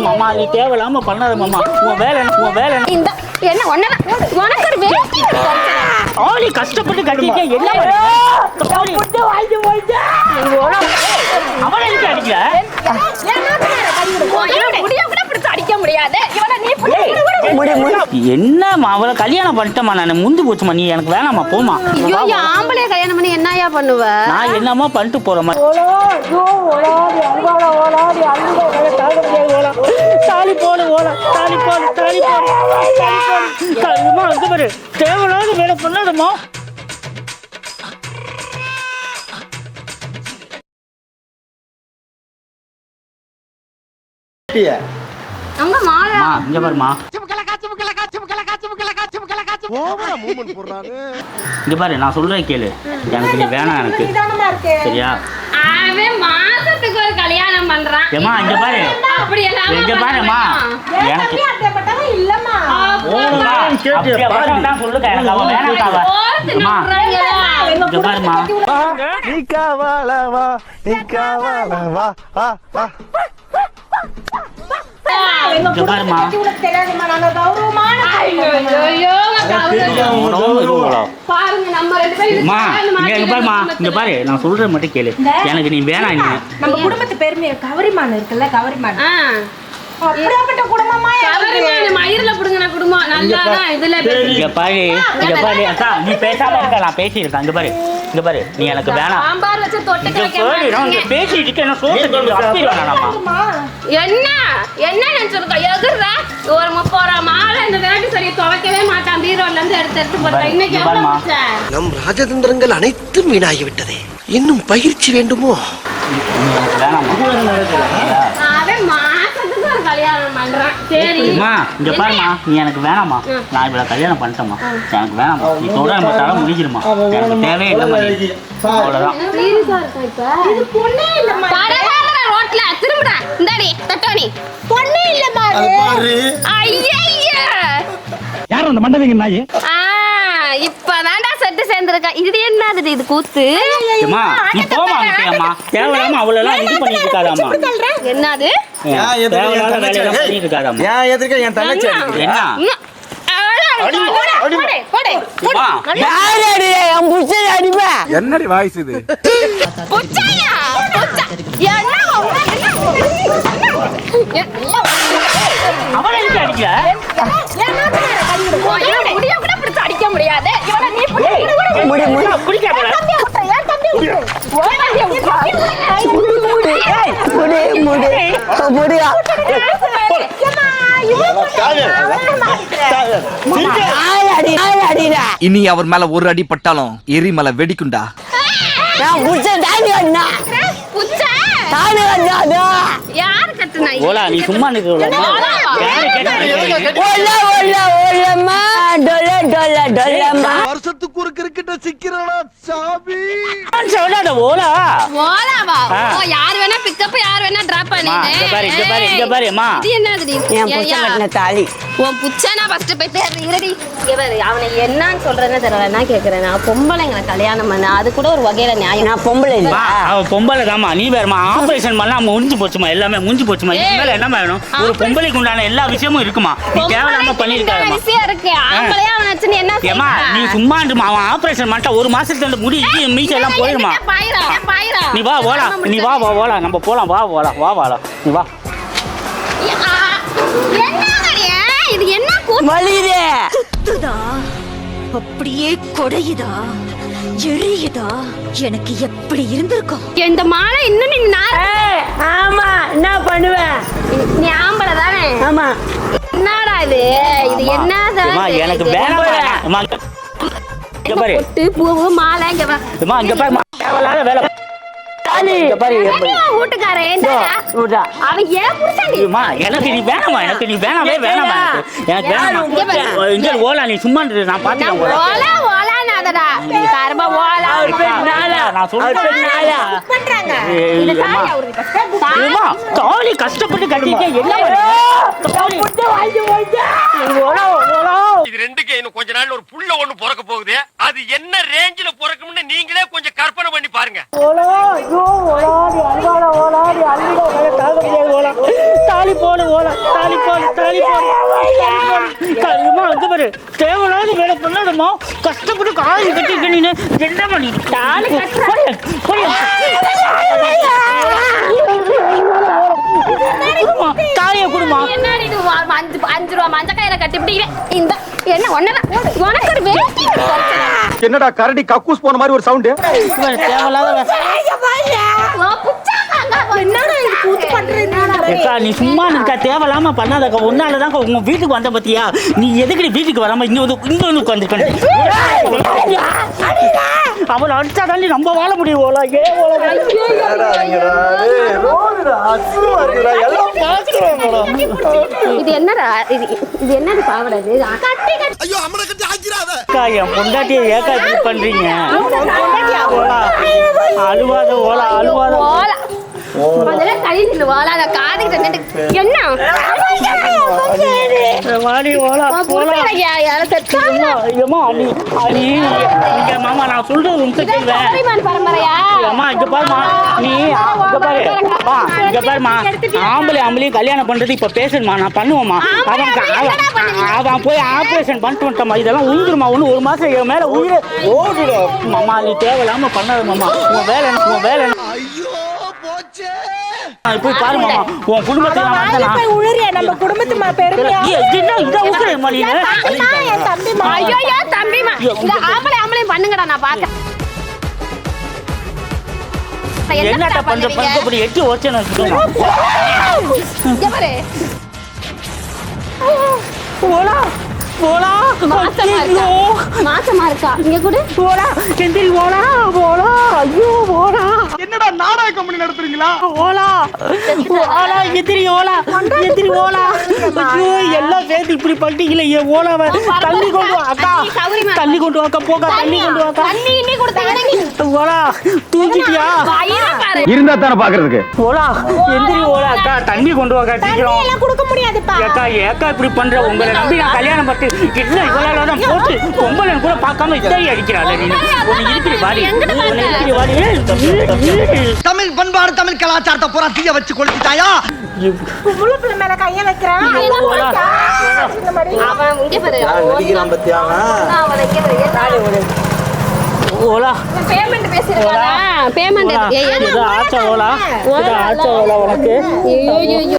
மாமா நீ தேவையில்லாம பண்ணாத மாமா உன் வேலை என்ன உன் வேலை என்ன இந்த என்ன உனக்கு ஒரு. ஆளி கஷ்டப்பட்டு கட்டிக்க என்ன ஆளி முடியாது. இவனை நீ பிடிச்சு என்னம்மா அவளை கல்யாணம் பண்ணிட்டேம்மா நான்? முந்து போச்சுமா நீ எனக்கு வேணாம்மா போமா. ஐயோ ஆம்பளைய கல்யாணம் பண்ணி என்னய்யா பண்ணுவ? நான் என்னம்மா பண்ணிட்டு போறேம்மா. தாலி போடு ஓல தாலி போடு தாலி போடு கருமா வந்து பாரு. தேவையில்லாத வேலை பண்ணாதம்மா அங்க மாலை அம்மா இங்க பாருமா இங்க பாரு நான் சொல்றேன் கேளு. எனக்கு நீ வேணாம் எனக்கு. சரியா? அவன் மாசத்துக்கு ஒரு கல்யாணம் பண்றான். இங்க பாரு. அப்படி எல்லாம் இங்க பாருமா எனக்கு ஓடுமா அப்படியே வேண்டாம் சொல்லுங்க எனக்கு அவன் வேணாம் அவ அம்மா. இங்க பாருமா நீ காவாலவா நீ காவாலவா இங்க பாரு நான் சொல்றது மட்டும் கேளு. எனக்கு நீ வேணாம் நம்ம குடும்பத்து பெருமையை கவரிமான் இருக்குல்ல கவரிமான். ஆ. அப்படியாப்பட்ட குடும்பமா கவரிமான மயிரில் புடுங்கின குடும்பம். நல்லா தான் இதுல இங்க பாரு இங்க பாரு அக்கா நீ பேசாம இருக்க நான் பேசி இருக்கேன் இங்க பாரு. இங்க பாரு நீ எனக்கு வேணாம். சாம்பார் வச்சு தொட்டுக்க இங்க வைக்க பாரு நான் இங்க மாட்டீங்க. பேசிட்டு என்ன சோத்து அப்படி வேணாமா என்ன? என்ன நினைச்சிருக்க? எதிர்ற ஒரு முப்பது மாலை இந்த வேட்டி சரி துவைக்கவே மாட்டான். பீரோல இருந்து எடுத்து எடுத்து போட்டேன் இன்னைக்கு எவ்வளவு? நம் ராஜதந்திரங்கள் அனைத்தும் வீணாகிவிட்டதே. இன்னும் பயிற்சி வேண்டுமோ? வேணாமா. கல்யாணம் பண்றான் சரி. அம்மா இங்க பாருமா நீ எனக்கு வேணாமா நான் இவ்வளவு கல்யாணம் பண்ணிட்டேம்மா. எனக்கு வேணாமா நீ சொல்ற நம்ம தலை முடிஞ்சிருமா எனக்கு தேவையே இல்லைம்மா நீ. அவ்வளவுதான் சீரியஸா இருக்கா இப்ப? இது பொண்ணே இல்லம்மா. கடகார ரோட்ல? திரும்புடா. இந்தாடி தட்டோனி பொண்ணே இல்லம்மா பாரு. ஐயய்யா. யார் அந்த மண்டவிங்க நாயி? இப்பதான்டா செட்டு சேர்ந்திருக்கா இது என்னது இது கூத்து அம்மா நீ போமா அம்மா தேவையில்லாம அவளெல்லாம் இது பண்ணிட்டு இருக்காதாம்மா என்னது என்னடி வாய்ஸ் இது அவளை எதுக்கு முடியாது. இவனை நீ பிடி- பிடி- பிடி. பிடிக்காத தம்பியை விட்டுரு, ஏன் விட்டுரு? உன் தம்பியை விட்டுரு. ஏம்மா, இவன் இனி அவர் மேல ஒரு அடி பட்டாலும் எரிமலை வெடிக்குண்டா புச்சா. யார் கட்டுனா இது? ஓலா நீ சும்மா நிற்க யாரு கேட்டா வருஷத்துக்கு ஒரு கிரிக்கெட்ட சிக்கிறனா சாமி சொல்லாத ஓலா ஓலாவா? ஓ, யார் வேணா pick-up, யார் வேணா அம்மா, பண்ணிடு. இங்க பாரு, இங்க பாரு, இங்க பாரு, அம்மா. இது என்னதுடி? ஏய்யா. தாலி உன் புச்சனா first போய் தேடு, இருடி. இங்க பாரு, அவனை என்னன்னு சொல்றேன்னு தெரியல என்ன கேக்குறேன் நான் பொம்பளைங்களை கல்யாணம் பண்ண அது கூட ஒரு வகையில நியாயம் நான் பொம்பளை இல்ல அவ பொம்பளை தாம்மா நீ வேறமா ஆபரேஷன் பண்ணா முடிஞ்சு போச்சுமா எல்லாமே முடிஞ்சு போச்சுமா ஏய். இதுக்கு மேல என்ன வேணும் ஒரு பொம்பளைக்கு உண்டான எல்லா விஷயமும் இருக்குமா நீ தேவையில்லாம என்ன ஏமா? நீ சும்மா இருமா அவன் ஆபரேஷன் பண்ணிட்டா ஒரு மாசத்துல அந்த முடி மீசை எல்லாம் போயிருமா. நீ வா ஓலா நீ வா வா ஓலா நம்ம போலாம் வா ஓலா வா வாலா நீ வா? இது என்ன கூத்து? வலிதே சுத்துதா? அப்படியே கொடையுதா? எரியுதா? எனக்கு எப்படி இருந்திருக்கும்? இந்த மாலை இன்னும் நீ ஆமா இது இது என்னதான்? எனக்கு வேணாம் பொம்பளை. வேணாம். அம்மா, இங்க பாரு பொட்டு பூவு மாலை இங்க வா அம்மா, இங்க பாரு அம்மா, தேவையில்லாத வேலை இங்க பாரு எப்படி உன் வீட்டுக்காரன் ஏன்டா? விடா அவன் ஏன் புருஷன்டி? அம்மா, எனக்கு நீ வேணாமா எனக்கு நீ வேணாமே வேணாமா எனக்கு. எனக்கு வேணாமா இங்க பாரு. இங்க ஓலா நீ சும்மா இரு, நான் நான் பாத்துக்கிறேன் ஓலா ஓலா ஓலானாதடா. கரும ஓலா அவர் பேர் நாலா நான் சொல்றேன். அவர் பேர் நாலா பண்றாங்க ஏய், இந்த அம்மா. தாலி அவருக்கு first தாலி. ஏம்மா, தாலி கஷ்டப்பட்டு கட்டிக்க என்ன தாலி இது ரெண்டுக்கு இன்னும் கொஞ்ச நாள்ல ஒரு புள்ள ஒண்ணு பிறக்க போகுது. அது என்ன ரேஞ்சில பிறக்கும்னு நீங்களே கொஞ்சம் கற்பனை பண்ணி பாருங்க. தாலி போடு ஓலை. தாலி போடு தாலி போடு. கருமா வந்து பாரு. தேவையில்லாத வேலை பண்ணாதம்மா. கஷ்டப்பட்டு காய் கட்டிக்க நீ? என்ன பண்ணி தாலி தாலியை கொடுமா என்னடி இது? வா- அஞ்சு அஞ்சு ரூபா மஞ்சள் கயிறை இந்த என்ன ஒன்னதான் உனக்கு ஒரு வேட்டி என்னடா கரடி கக்கூஸ் போன மாதிரி ஒரு சவுண்டு தேவையில்லாத என்னடா இது? கூத்து பண்றீங்க ஏக்கா நீ சும்மா இருக்கா தேவையில்லாம பண்ணாதக்கா உன்னாலதான் உங்க வீட்டுக்கு வந்த பத்தியா? நீ எதுக்கு வீட்டுக்கு வராம இங்க வந்து இங்க வந்து உட்காந்துருக்க அவளை அடிச்சாதான் நம்ம வாழ முடியும் ஓலா ஏ ஓலா இது என்னடா இது இது என்னது பாவடை இது? கட்டி கட்டி ஐயோ அம்மனை கட்டி ஆக்கிறாத அக்கா என் பொண்டாட்டியை ஏக்கா பண்றீங்க? ஓலா அழுவாத ஓலா அழுவாத. ஓலா முதல்ல காதுகிட்ட என்ன? வாடி ஓலா உன் யாரோ இங்க மாமா நான் சொல்றது கவரிமான் பரம்பரையா? அம்மா இங்க பாருமா நீ இங்க பாரு. அம்மா இங்க பாருமா ஆம்பளை ஆம்பளையும் கல்யாணம் பண்றது இப்ப பேசணுமா நான் பண்ணுவேம்மா. அவன் போய் ஆபரேஷன் பண்ணிட்டு வந்துட்டமா இதெல்லாம் உயிர்மா ஒண்ணு ஒரு மாசம் என் மேல உயிர் ஓடுடா. மாமா நீ தேவையில்லாம பண்ணாத மாமா. உன் வேலை என்ன? உன் வேலை என்ன? ஐயோ. போய் பாரு மாமா. உன் குடும்பத்தை நான் போய் உழுறிய நம்ம குடும்பத்து மா பெருமையா? என்ன உசுரேம்மா நீ தம்பிமா, என் தம்பிமா. ஐயோ தம்பிமா. இந்த ஆம்பளை ஆம்பளை பண்ணுங்கடா நான் பாக்க என்னட்ட பண்ற பண்றபடி எட்டி ஓச்சேன்னு வச்சுக்கோமா இங்க பாரு. போலா போலா மாசமா இருக்கா? மாசமா இருக்கா? இங்க கூட. போடா செந்தில் போடா போடா ஐயோ போடா என்னடா நாடக கம்பெனி நடத்துறீங்களா? ஓலா ஓலா எதிரி ஓலா எதிரி ஓலா. ஐயோ எல்லாம் சேர்த்து இப்படி பண்ணிட்டீங்களே என் ஓலாவை தள்ளி கொண்டு வா அக்கா. தண்ணி, சௌகரியமா இருக்கா? தள்ளி கொண்டு வாக்கா போக்கா தள்ளி கொண்டு வாக்கா. தண்ணி இன்னி கொடுத்தாங்க ஓலா தூக்கிட்டியா? இருந்தா தானே பாக்குறதுக்கு? ஓலா எந்திரி ஓலா அக்கா. தண்ணி. கொண்டு வாக்கா சீக்கிரம். எல்லாம் கொடுக்க முடியாதுப்பா. ஏக்கா ஏக்கா இப்படி பண்ற உங்களை நம்பி நான் கல்யாணம் பட்டு என்ன இவ்வளவு தான் போட்டு பொம்பளை கூட பார்க்காம இத்தனை அடிக்கிறாள் நீ. இருக்கிற வாடி. தமிழ் பண்பாடு தமிழ் கலாச்சாரத்தை பூரா தீய வச்சு கொளுத்திட்டாயா? முழு பிள்ளை மேல கைய வைக்கிறான்? அவன் இங்க பாரு. அவன் பாரு. ஓலா. பேமெண்ட் பேசிருக்கானா? பேமெண்ட் இது ஆச்சா ஓலா. இது ஆச்சா ஓலா உனக்கு.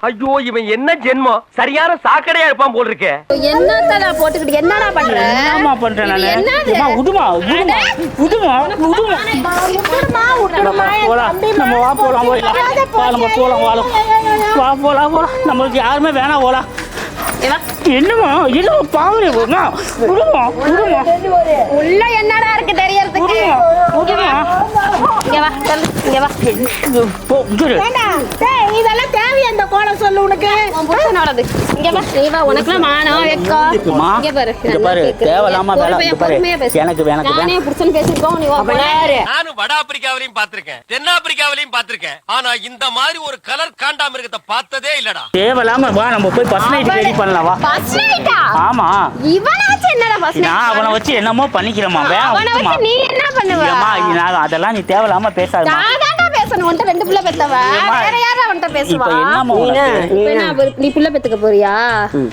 ஐயோ இவன் என்ன ஜென்மம்? சரியான சாக்கடையா இருப்பான் போல் இருக்கே என்னத்தடா போட்டுக்கிட்டு என்னடா பண்ற? என்னம்மா பண்றேன் நானு? அம்மா, விடுமா விடுமா விடுமா விடுமா விட்டுடுமா விட்டுடுமா போலாம். நம்ம வா போலாம் போயிடலாம் வா நம்ம போலாம் வாழம் வா போலாம் போலாம். நம்மளுக்கு யாருமே வேணாம் போலாம் என்னம்மா? என்னம்மா பாவனே போமா விடுமா விடுமா உள்ள என்னடா இருக்கு தெரியறதுக்கு? இதெல்லாம் தேவையா இந்த கோலம் சொல்லு உனக்கு உன் புருஷனோடது இங்க வா நீ வா உனக்குலாம் மானம் வெக்கம் அம்மா, இங்க பாரு இங்க நல்லா பாரு, கேக்குது. தேவையில்லாம வேலை, பொறுமையா, இங்க பாரு. பொறுமையா பேசு. எனக்கு வே- எனக்கு வே- நானே புருஷன் பேசிருக்கோம் நீ வா போலாம். நானும் வட ஆப்பிரிக்காவிலையும் பாத்திருக்கேன் தென்னாப்பிரிக்காவிலையும் பாத்திருக்கேன் ஆனா இந்த மாதிரி ஒரு கலர் காண்டாமிருகத்தை பார்த்ததே இல்லடா தேவையில்லாம வா நம்ம போய் நைட் ரெடி பண்ணலாம் வா? ஆமா என்னடா? நான் அவனை வச்சு என்னமோ பண்ணிக்கிறேம்மா வேணாம் அவனை விட்டுமா. வச்சு நீ என்ன பண்ணுவ? ஏம்மா, நான் அதெல்லாம் நீ தேவையில்லாம பேசாதம்மா. நான் தான்டா பேசணும். உன்கிட்ட ரெண்டு புள்ள பெத்தவ. வேற யாரா உன்கிட்ட பேசுவா? இப்ப என்னம்மா உனக்கு? இப்ப என்ன, ஒரு- நீ புள்ள பெத்துக்க போறியா?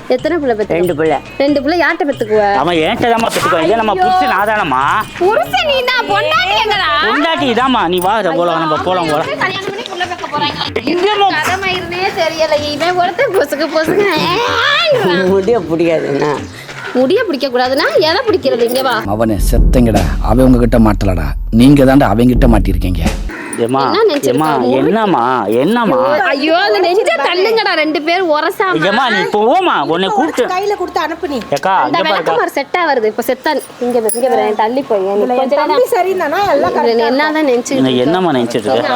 எத்தனை புள்ள பெத்துக்க ரெண்டு புள்ள. ரெண்டு புள்ள யார்கிட்ட பெத்துக்குவ? அவன் ஏன்ட்ட தாம்மா பெற்றுக்கோ இதே நம்ம. புருஷன் ஆதானம்மா புருஷன் நீதான் பொண்டாட்டி எங்கடா? பொண்டாட்டி இதாம்மா. நீ வா போலாம் நம்ம போலாம் போலாம். எப்படி கல்யாணம் பண்ணி புள்ள பெக்க போறாங்க. இங்கேம்மா. கடமையிருந்தே தெரியல இவன் ஒருத்தன் பொசுக்கு பொசுக்கு. முடிய பிடிக்காதுண்ணா. முடிய பிடிக்க கூடாதுன்னா எதை பிடிக்கிறது? இங்கே வா. அவனை செத்தங்கடா. அவன் உங்ககிட்ட மாட்டலடா. நீங்க தாண்டா அவங்கிட்ட மாட்டிருக்கீங்க என்னம்மா என்னம்மா? ஐயோ அந்த நெஞ்ச தள்ளுங்கடா ரெண்டு பேரும் உரசாம. நீ போமா உன்னை கூப்பிட்டு. கையில கொடுத்து அனுப்பு நீ. ஏக்கா அந்த இங்க விளக்கமாறு இப்ப தள்ளி போய் எல்லாம் என்னதான் என்ன என்னம்மா நினைச்சிட்டு இருக்க.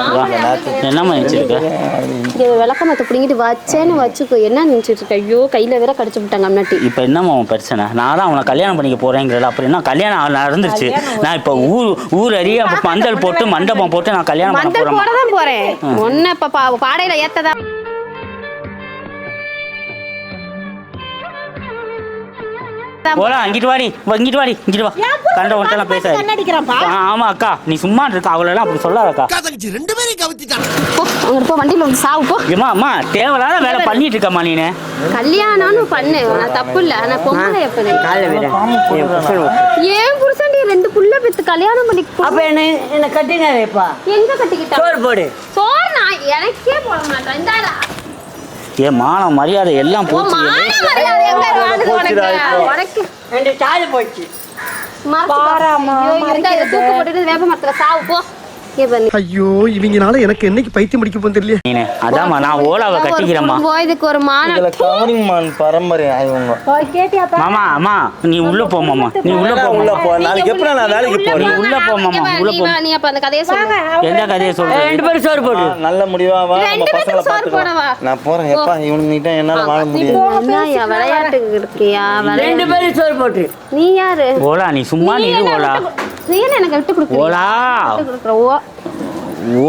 என்னம்மா நினைச்சிட்டு இருக்க? இங்க விளக்கமாத்த பிடிங்கிட்டு வச்சேன்னு வச்சுக்கோ என்ன நினைச்சிட்டு இருக்க? ஐயோ கையில வேற கடிச்சு விட்டாங்க இப்போ என்னம்மா உன் பிரச்சனை? நான் தான் அவனை கல்யாணம் பண்ணிக்க போறேங்கிறல அப்புறம் என்ன கல்யாணம் நடந்துருச்சு? நான் இப்போ ஊர் ஊர் அறிய பந்தல் போட்டு மண்டபம் போட்டு நான் கல்யாணம் போறேன் போட தான் போறேன். ஒன்ன இப்ப பாடையில ஏத்ததா? போலாம் அங்கிட்டு வாடி. வா, இங்கிட்டு வாடி இங்கிட்டு வா. கண்ட கண்ணடிக்கிறான்ப்பா ஆ, ஆமா அக்கா. நீ சும்மா இருக்க. அவளெல்லாம் அப்படி சொல்லாதக்கா. ரெண்டு பேரையும் கவுத்திட்டான். போ அங்க போ வண்டியில வந்து சாவு போ. ஏமா அம்மா தேவையில்லாத வேலை பண்ணிட்டு இருக்கம்மா நீனு. கல்யாணம்னு பண்ணு. நான் தப்பு இல்ல. ஆனா பொம்பளை எப்படி ஏன் புருஷன் நீ ரெண்டு புள்ள பெத்து கல்யாணம் பண்ணி அப்ப என்ன என்ன கட்டினா வைப்பா? எங்க கட்டிக்கிட்டா? சோறு போடு. சோறு நான் எனக்கே போட மாட்டேன். இந்தாடா. ஏன் மானம் மரியாதை எல்லாம் போச்சு. மான மரியாதை எங்க வாடுது உனக்கு? உனக்கு ரெண்டு சாலி போச்சு. பாராமா. இந்த தூக்கு போட்டுட்டு வேப்ப மரத்துல சாவு போ. ஐயோ இவங்கனால எனக்கு என்னைக்கு பைத்தியம் தெரியல நீனு அதாம்மா நான் ஓலாவை கட்டிக்கிறேம்மா. இதுக்கு ஒரு மானம் பரம்பரை இவங்க. மாமா அம்மா நீ உள்ள போமாமா நீ உள்ள போமா போ நாளைக்கு எப்படி நான் வேலைக்கு நீ உள்ள போமாமா உள்ள நீ போ நீ அப்ப அந்த கதையை சொல்லு. எந்த கதையை சொல்ற ரெண்டு பேரும் சோறு போடு. நல்ல முடிவா வா ரெண்டு பேத்துக்கு சோறு போடவா? நான் போறேன் எப்பா இவனுங்கிட்ட என்னால வாழ முடியாது. என்னய்யா, விளையாட்டுக்கு இருக்கியா? விளையாட்டு. ரெண்டு பேரும் சோறு போட்டு. நீ யாரு? ஓலா நீ சும்மா நீ ஓலா. நீ எனக்கு விட்டு கொடுக்குற ஓலா விட்டு கொடுக்குற ஓ.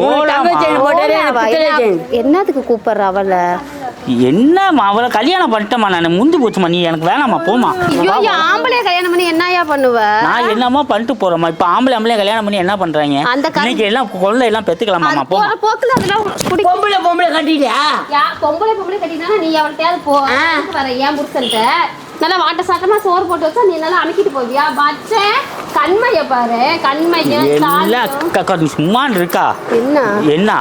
என்னத்துக்கு கூப்பிடுற அவள? என்னம்மா அவளை கல்யாணம் பண்ணிட்டேம்மா நான். முந்து போச்சுமா நீ. எனக்கு வேணாமா போமா ஐயோ ஆம்பளைய கல்யாணம் பண்ணி என்னய்யா பண்ணுவ? நான் என்னமா பண்ணிட்டு போறோமா இப்ப ஆம்பளை ஆம்பளை கல்யாணம் பண்ணி என்ன பண்றாங்க? அந்த இன்னைக்கு எல்லாம் குழந்தை எல்லாம் பெத்துக்கலாமாமா அது போமா போற போக்குல அதெல்லாம் குடி பொம்பளை பொம்பளை கட்டிட்டியா? யா பொம்பளை பொம்பளை கட்டினா நீ அவள்கிட்டயாவது போ. வர ஏன் புருஷன்ட்ட? நல்லா வாட்ட சாட்டமா சோறு போட்டு வச்சா நீ நல்லா அமைக்கிட்டு போவியா? பச்சை கண்மைய பாரு. நீ சும்மா இருக்கா? என்ன? என்ன?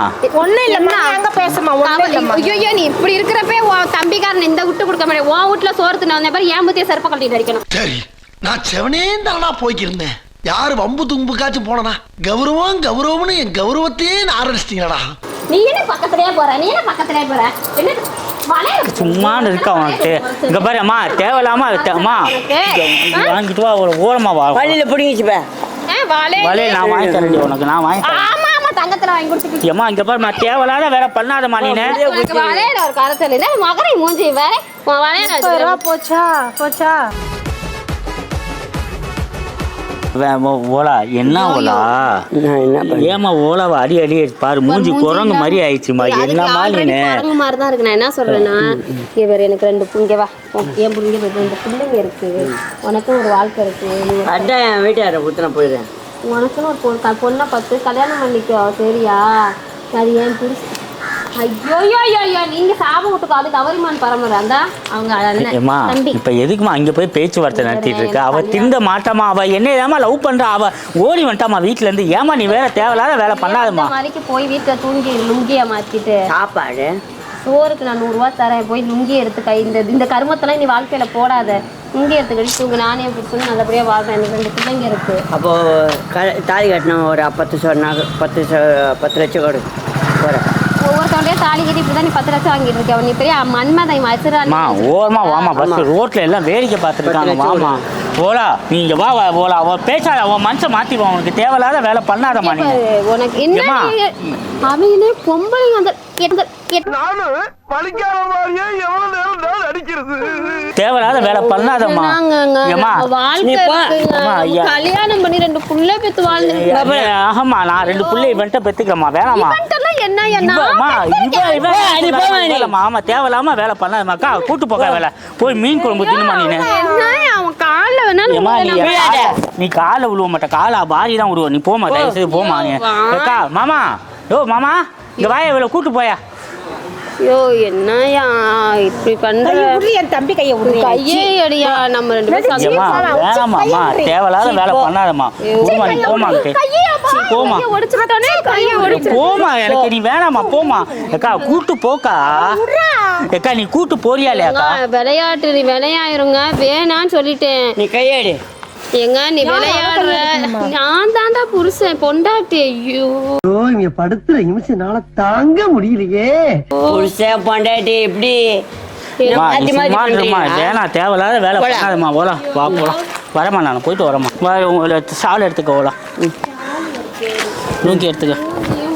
ஒண்ணும் இல்லம்மா அங்க பேசுமா இல்லம்மா. ஐயோ நீ இப்படி இருக்கிறப்பே உன் தம்பிக்காரன் இந்த விட்டு கொடுக்க மாட்டேன். உன் வீட்டுல சோறு தின்னு வந்த பாரு ஏன் பத்திய செருப்ப கட்டிட்டு அடிக்கணும். சரி நான் செவனே தானா போய்க்கிருந்தேன். யாரு வம்பு தும்புக்காச்சும் போனனா? கௌரவம் கௌரவம்னு என் கௌரவத்தையே நான் ஆரம்பிச்சிட்டீங்களா நீ என்ன பக்கத்துலயே போற? நீ என்ன பக்கத்துலயே போற? என்ன சும்மா இருக்கா உனக்கு? இங்க பாரு அம்மா தேவையில்லாம அம்மா வாங்கிட்டு வா ஒரு ஓரமா வா. பள்ளியில பிடிங்கிச்சுப்ப வலையில. நான் வாங்கி தரேன் உனக்கு நான் வாங்கி தரேன். தங்கத்துல வாங்கி கொடுத்துட்டு. இங்க வளையல ஒரு மகரை மூஞ்சி வேற? வளையல போச்சா? போச்சா? ஓலா என்ன ஓலா? ஏமா ஓலாவை அடி அடி பாரு மூஞ்சி குரங்கு மாதிரி ஆயிடுச்சுமா என்னம்மா நீனு? குரங்கு மாதிரி தான் இருக்கு. நான் என்ன சொல்றேன்னா இங்க வேற எனக்கு ரெண்டு பு- இங்க வா. என் புரிஞ்ச ரெண்டு பிள்ளைங்க இருக்கு. உனக்கும் ஒரு வாழ்க்கை இருக்கு. நீ ஒரு- அதான் என் வீட்டுக்கார புத்தனை போயிடுறேன். உனக்குன்னு ஒரு பொண்ணு பார்த்து கல்யாணம் பண்ணிக்கோ சரியா? அது ஏன் புருஷன் ஐயோ ஐயோ நீங்க சாபம் விட்டுக்கோ. அது கவரிமான் பரம்பரை. அந்த அவங்க தம்பி. இப்ப எதுக்குமா அங்க போய் பேச்சுவார்த்தை நடத்திட்டு இருக்க? அவ மாட்டாமா அவ என்ன ஏமா லவ் பண்றா? அவ ஓடி வந்துட்டாமா வீட்ல இருந்து ஏமா நீ வேற தேவையில்லாத வேலை பண்ணாதம்மா இந்த மாதிரிக்கு போய் வீட்டுல தூங்கி லுங்கிய மாத்திட்டு. சாப்பாடு? சோறுக்கு நான் நூறுரூவா தரேன். போய் லுங்கி எடுத்து கை இந்த இந்த கருமத்தெல்லாம் நீ வாழ்க்கையில போடாத. லுங்கி எடுத்துக்கிட்டு தூங்கு. நானே பிடிச்சி நல்லபடியா வாழ்றேன். எனக்கு ரெண்டு பிள்ளைங்க இருக்கு. அப்போ க தாலி கட்டணும் ஒரு பத்து சொன்னா பத்து பத்து லட்சம் கொடு. போகிறேன் ஒவ்வொருத்தவண்டையே தாலி கட்டி நீ பத்து லட்சம் வாங்கிட்டு இருக்க நீ பெரிய மன்மதை மச்சுராணி அம்மா ஓரமா வாமா பஸ் ரோட்ல எல்லாம் வேடிக்கை பார்த்துட்டு இருக்காங்க வாமா. ஓலா நீங்க வா வா ஓலா அவ பேசாத அவன் மனசை மாத்திடுவான் உனக்கு தேவையில்லாத வேலை பண்ணாதம்மா நீ. உனக்கு என்ன? நீ- அந்த நானும் பழிக்காத மாதிரியே எவ்வளவு நேரம் நான் அடிக்கிறது தேவையில்லாத வேலை பண்ணாதம்மா. நீ ஐயா. கல்யாணம் பண்ணி ரெண்டு புள்ள பெத்து வாழ்ந்து ஆமா நான் ரெண்டு பிள்ளை இவன்ட்ட பெத்துக்கிறேம்மா. வேணாமா என்ன என்ன? ஆமா தேவையில்லாம வேலை பண்ணாதம்மாக்கா கூட்டு போக வேலை. போய் மீன் குழம்பு தின்னுமா அவன் நீ கால- நீ காலை விழுவ மாட்ட. காலை பாரி தான் விடுவ நீ போமா தயவு செய்து போமா நீ. மாமா. யோ மாமா இங்க வாய இவ்வளவு கூட்டு போயா. ஐயோ என்னயா இப்படி பண்ற என் தம்பி கையை விடு. கையே அடியா நம்ம ரெண்டு பேரும் தேவையில்லாத வேலை பண்ணாதம்மா. போமா நீ போமா எனக்கு நீ வேணாமா போமா அக்கா கூட்டு போக்கா. அக்கா நீ கூட்டு போறியா இல்லையாக்கா? விளையாட்டு நீ விளையாயிருங்க வேணான்னு சொல்லிட்டேன். நீ கையேடு எங்க நீ விளையாடுற? நான் தாண்டா புருஷன் பொண்டாட்டி. ஐயோ. இவங்க படுத்துற நிமிஷம் தாங்க முடியலையே. புருஷன் பொண்டாட்டி எப்படி தேவையில்லாத வேலை போலாம். பண்ணாதம்மா. போலாம் வா போலாம் வரமா நான் போயிட்டு வரேம்மா வா உங்களை சால் எடுத்துக்க ஓலாம் லூங்கி எடுத்துக்க.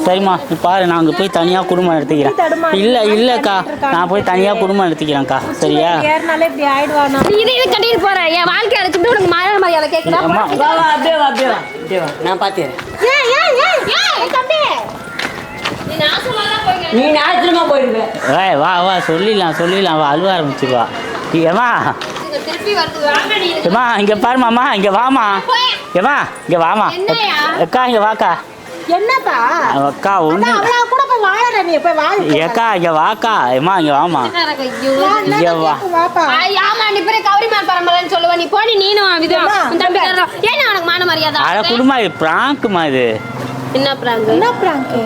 சரிம்மா பாரு நான் அங்கே போய் தனியாக குடும்பம் எடுத்துக்கிறேன் இல்லை இல்லைக்கா நான் போய் தனியாக குடும்பம் எடுத்துக்கிறேன்க்கா சரியா? கட்டிட்டு என் வாழ்க்கை அழைச்சிட்டு உனக்கு மரியாதை வா வா வா வா வா. நான் நீ நாசமா போயிடுவேன் வா வா சொல்லிடலாம் சொல்லிடலாம் வா அழுவ வருது வாங்க நீ ஏம்மா இங்கே பாருமாம்மா இங்கே வாமா. ஏம்மா இங்கே வாமா? அக்கா இங்கே வாக்கா. என்னப்பா? அக்கா அதான் ஒண்ணு அவளா கூட போய் வாழற நீ போய் வாழ ஏக்கா இங்க வாக்கா. ஏமா இங்க வாமா ஐயோ. இங்க வா. வாப்பா. ஐய், ஆமா நீ பேரு கௌரிமான் பரம்பரைன்னு சொல்லுவ. நீ போனி நீனும் விதம். உன் தம்பி ஏன்னா உனக்கு மான மரியாதை அட குடும்பம் இது பிராங்க்மா இது? என்ன பிராங்கு? என்ன பிராங்க்?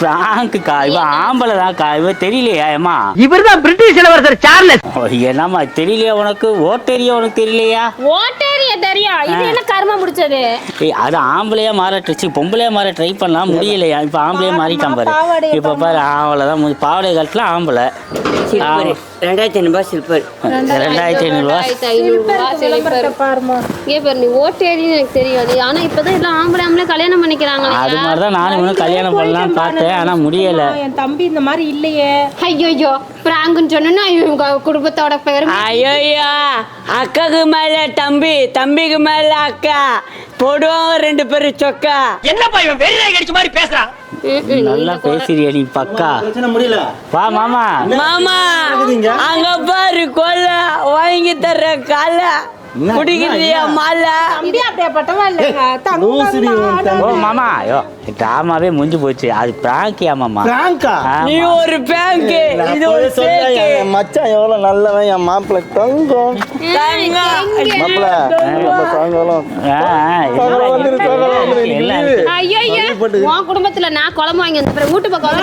பிராங்க்குக்கா இவன் ஆம்பளை தான்க்கா இவன் தெரியலையா ஏமா இவர்தான் பிரிட்டிஷ் இளவரசர் சார்லஸ் என்னம்மா தெரியலையா உனக்கு? ஓட்டேரியா உனக்கு தெரியலையா? ஓட்டேரிய தெரியும் இது என்ன கர்மம் முடிச்சது? ஏய் அது ஆம்பளையா மாற ட்ரை பொம்பளையா மாற ட்ரை பண்ணலாம். முடியலையா? இப்போ ஆம்பளையா மாறிட்டான் பாரு. இப்போ பாரு அவ்வளோதான் மு- பாவாடை காலத்தில் ஆம்பளை. ரெண்டாயிரத்தி ஐநூறுபா சில்பர். ரெண்டாயிரத்தி ஐநூறுபா இங்கே பாரு நீ ஓட்டேரின்னு எனக்கு தெரியாது ஆனா இப்பதான் எல்லாம் ஆம்பளை ஆம்பளை கல்யாணம் பண்ணிக்கிறாங்க அது மாதிரி தான் நானும் இன்னும் கல்யாணம் பண்ணலாம்னு பார்த்தேன் ஆனால் முடியலை. என் தம்பி இந்த மாதிரி இல்லையே. ஐயோ ஐயோ பிராங்குன்னு சொன்னா இவங்க குடும்பத்தோட பெருமை. ஐயோயா அக்காக்கு மேல தம்பி தம்பிக்கு மேல அக்கா போடுவோம் ரெண்டு பேரும் சொக்கா. என்னப்பா இவன் வெறி அடிச்ச மாதிரி பேசுறான். நல்லா பேசுறியா நீ பக்கா. முடியல. வா மாமா. மாமா அங்க பாரு கொல்ல வாங்கி தர்ற கால. குடிக்கிறியா மாலை? ஓ மாமா. ஐயோ ட்ராமாவே முடிஞ்சு போச்சு. அது பிராங்கியா மாமா? பிராங்கா நீ ஒரு பேங்க் இது ஒரு. மச்சான் எவ்வளவு நல்லவன் என் மாப்பிள்ள தங்கம். மாப்பிள்ள சாயங்காலம் ஆ, ஆ, உன் குடும்பத்துல நான் குழம்பு வாங்கி வந்த பிறகு வீட்டு பக்கம்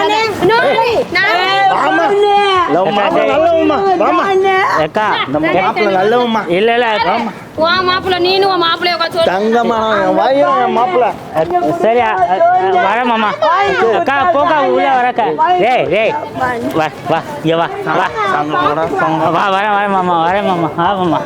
நல்லவம்மா இல்ல இல்ல உன் மாப்பிள்ள நீனும் உன் மாப்பிள்ளைய உட்காந்து சொல்லு. தங்கமான என் வாயும் என் மாப்பிள்ள. சரி அ, அ, வரேன் மாமா. அக்கா போக்கா உள்ள வரக்கா. டேய் டேய். வா வா இங்க வா. வா. வா வரேன் வரேன் மாமா. வரேன் மாமா. வா மாமா.